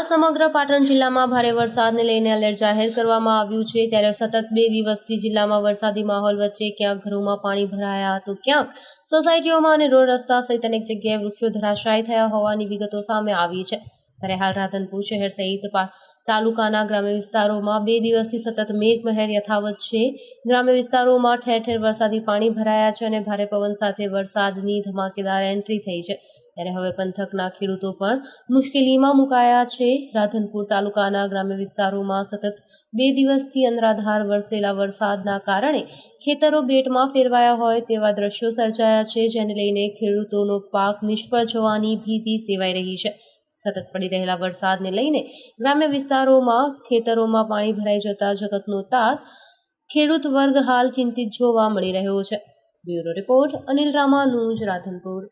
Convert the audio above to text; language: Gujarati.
સમગ્ર પાટણ જિલ્લામાં ભારે વરસાદને લઈને એલર્ટ જાહેર કરવામાં આવ્યું છે. ત્યારે સતત બે દિવસથી જિલ્લામાં વરસાદી માહોલ વચ્ચે ક્યાંક ઘરોમાં પાણી ભરાયા તો ક્યાંક સોસાયટીઓમાં અને રોડ રસ્તા સહિત અનેક જગ્યાએ વૃક્ષો ધરાશાયી થયા હોવાની વિગતો સામે આવી છે. ત્યારે હાલ રાધનપુર શહેર સહિત તાલુકાના ગ્રામ્ય વિસ્તારોમાં બે દિવસથી સતત મેઘમહેર યથાવત છે. ગ્રામ્ય વિસ્તારોમાં ઠેર ઠેર વરસાદી પાણી ભરાયા છે અને ભારે પવન સાથે વરસાદની ધમાકેદાર એન્ટ્રી થઈ છે. ત્યારે હવે પંથકના ખેડૂતો પણ મુશ્કેલીમાં મુકાયા છે. રાધનપુર તાલુકાના ગ્રામ્ય વિસ્તારોમાં સતત બે દિવસથી અનરાધાર વરસેલા વરસાદના કારણે ખેતરો બેટમાં ફેરવાયા હોય તેવા દ્રશ્યો સર્જાયા છે, જેને લઈને ખેડૂતોનો પાક નિષ્ફળ જવાની ભીતિ સેવાઈ રહી છે. સતત પડી રહેલા વરસાદને લઈને ગ્રામ્ય વિસ્તારોમાં, ખેતરોમાં પાણી ભરાઈ જતા જગતનો તાત ખેડૂત વર્ગ હાલ ચિંતિત જોવા મળી રહ્યો છે. Bureau report Anil Ramanuj, Radhanpur.